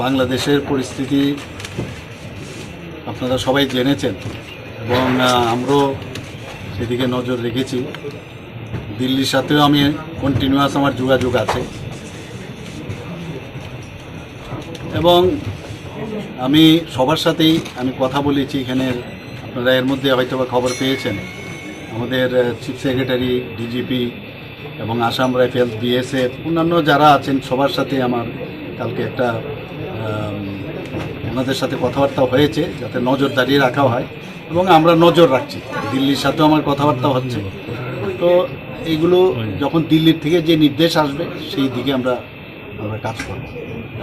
বাংলাদেশের পরিস্থিতি আপনারা সবাই জেনেছেন এবং আমরাও সেদিকে নজর রেখেছি। দিল্লির সাথেও আমি কন্টিনিউয়াস আমার যোগাযোগ আছে। এবং আমি সবার সাথেই আমি কথা বলেছি এখানের আপনারা এর মধ্যে হয়তো বা খবর পেয়েছেন। আমাদের চিফ সেক্রেটারি ডিজিপি এবং আসাম রাইফেল বিএসএফ অন্যান্য যারা আছেন সবার সাথে আমার কালকে একটা ওনাদের সাথে কথাবার্তা হয়েছে, যাতে নজরদারি রাখা হয় এবং আমরা নজর রাখছি। দিল্লির সাথেও আমার কথাবার্তা হচ্ছে। তো এইগুলো যখন দিল্লির থেকে যে নির্দেশ আসবে, সেই দিকে আমরা আমরা কাজ করব।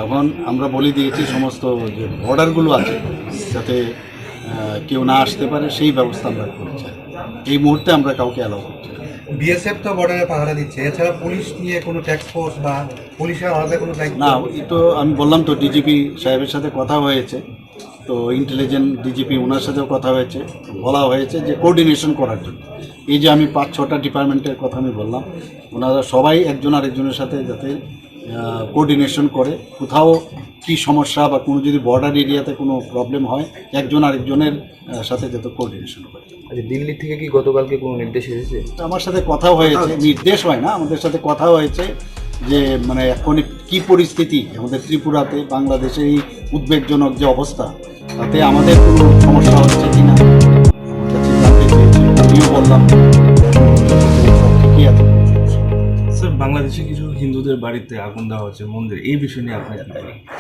এখন আমরা বলে দিয়েছি সমস্ত যে বর্ডারগুলো আছে, যাতে কেউ না আসতে পারে, সেই ব্যবস্থা আমরা করছি এই মুহূর্তে আমরা কাউকে অ্যালাউ করছি। বিএসএফ তো বর্ডারে পাহারা দিচ্ছে। এছাড়া পুলিশ নিয়ে কোনো ট্যাক্স ফোর্স বা পুলিশের আলাদা কোনো দায়িত্ব না এই তো আমি বললাম তো ডিজিপি সাহেবের সাথে কথা হয়েছে। তো ইন্টেলিজেন্ট ডিজিপি ওনার সাথেও কথা হয়েছে। বলা হয়েছে যে কোঅর্ডিনেশন করার জন্য। এই যে আমি পাঁচ ছটা ডিপার্টমেন্টের কথা আমি বললাম ওনারা সবাই একজন আরেকজনের সাথে যাতে কোঅর্ডিনেশন করে। কোথাও কি সমস্যা বা কোনো যদি বর্ডার এরিয়াতে কোনো প্রবলেম হয় একজন আরেকজনের সাথে যাতে কোঅর্ডিনেশন করে। আচ্ছা দিল্লি থেকে কি গতকালকে কোনো নির্দেশ এসেছে? তো আমার সাথে কথা হয়েছে নির্দেশ হয় না আমাদের সাথে কথা হয়েছে যে মানে এখন কি পরিস্থিতি আমাদের ত্রিপুরাতে বাংলাদেশে এই উদ্বেগজনক যে অবস্থা তাতে আমাদের কোনো সমস্যা হচ্ছে কি না আমিও বললাম ঠিকই আছে। স্যার বাংলাদেশে কিছু হিন্দুদের বাড়িতে আগুন দেওয়া হচ্ছে মন্দির। এই বিষয় নিয়ে আপনার কি?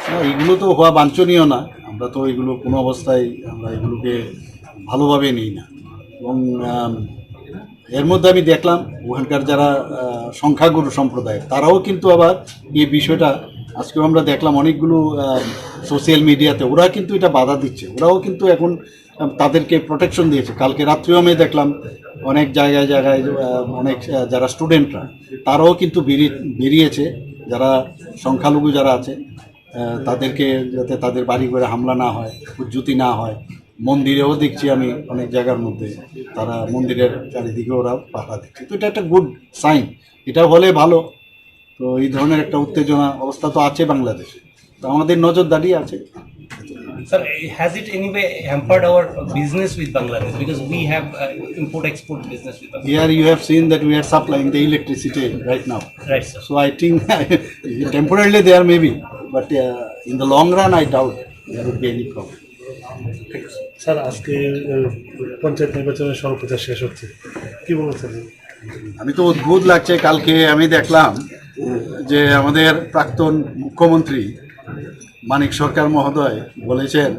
না, এগুলো তো হওয়া বাঞ্ছনীয় না। আমরা তো এগুলো কোনো অবস্থায় আমরা এগুলোকে ভালোভাবে নিই না। এবং এর মধ্যে আমি দেখলাম, ওখানকার যারা সংখ্যাগুরু সম্প্রদায় তারাও কিন্তু আবার এই বিষয়টা, আজকেও আমরা দেখলাম অনেকগুলো সোশ্যাল মিডিয়াতে ওরা কিন্তু এটা বাধা দিচ্ছে। ওরাও কিন্তু এখন তাদেরকে প্রোটেকশন দিয়েছে। কালকে রাত্রেও আমি দেখলাম অনেক জায়গায় জায়গায় অনেক যারা স্টুডেন্টরা তারাও কিন্তু বেরিয়ে, বেরিয়েছে। যারা সংখ্যালঘু যারা আছে তাদেরকে যাতে তাদের বাড়ি ঘরে হামলা না হয়, উজ্জুতি না হয়, মন্দিরেও দেখছি আমি অনেক জায়গার মধ্যে তারা মন্দিরের চারিদিকে ওরা পাহারা দিচ্ছে। তো এটা একটা গুড সাইন এটা হলে ভালো। তো এই ধরনের একটা উত্তেজনা অবস্থা তো আছে বাংলাদেশে। তো আমাদের নজরদারি আছে। Sir, has it anyway hampered our business with Bangladesh? Because we have uh, import-export business with Bangladesh. Here you have seen that we are supplying the electricity right now. Right, sir. So I think temporarily there may be, but uh, in the long run I doubt there would be any problem. Sir আজকে পঞ্চায়েত নির্বাচনের স্বল্পতা শেষ হচ্ছে কি বলছেন আমি তো অদ্ভুত লাগছে কালকে আমি দেখলাম যে আমাদের প্রাক্তন মুখ্যমন্ত্রী মানিক সরকার মহোদয় বলেছেন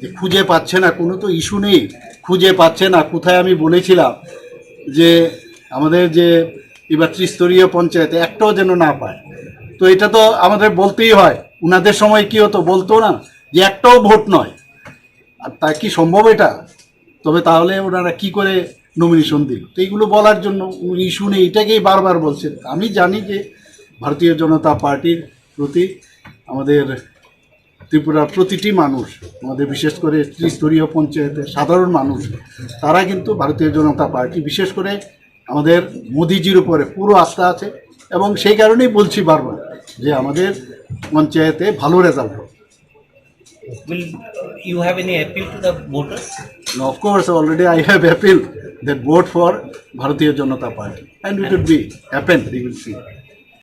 যে খুঁজে পাচ্ছে না, কোনো তো ইস্যু নেই, খুঁজে পাচ্ছে না। কোথায় আমি বলেছিলাম যে আমাদের যে এবার ত্রিস্তরীয় পঞ্চায়েতে একটাও যেন না পায়। তো এটা তো আমাদের বলতেই হয়, উনাদের সময় কি হতো বলতো না যে একটাও ভোট নয়। আর তা কি সম্ভব এটা? তবে তাহলে ওনারা কি করে নমিনেশন দিল? তো এইগুলো বলার জন্য, ইস্যু নেই, এটাকেই বারবার বলছেন। আমি জানি যে ভারতীয় জনতা পার্টির প্রতি আমাদের ত্রিপুরার প্রতিটি মানুষ আমাদের বিশেষ করে ত্রিস্তরীয় পঞ্চায়েতের সাধারণ মানুষ তারা কিন্তু ভারতীয় জনতা পার্টি বিশেষ করে আমাদের মোদিজির উপরে পুরো আস্থা আছে এবং সেই কারণেই বলছি বারবার যে আমাদের পঞ্চায়েতে ভালো রেজাল্ট হোক Will you have any appeal to the voters? Now, of course, already I have appealed that vote for Bharatiya Janata Party, and it will be happen. We will see.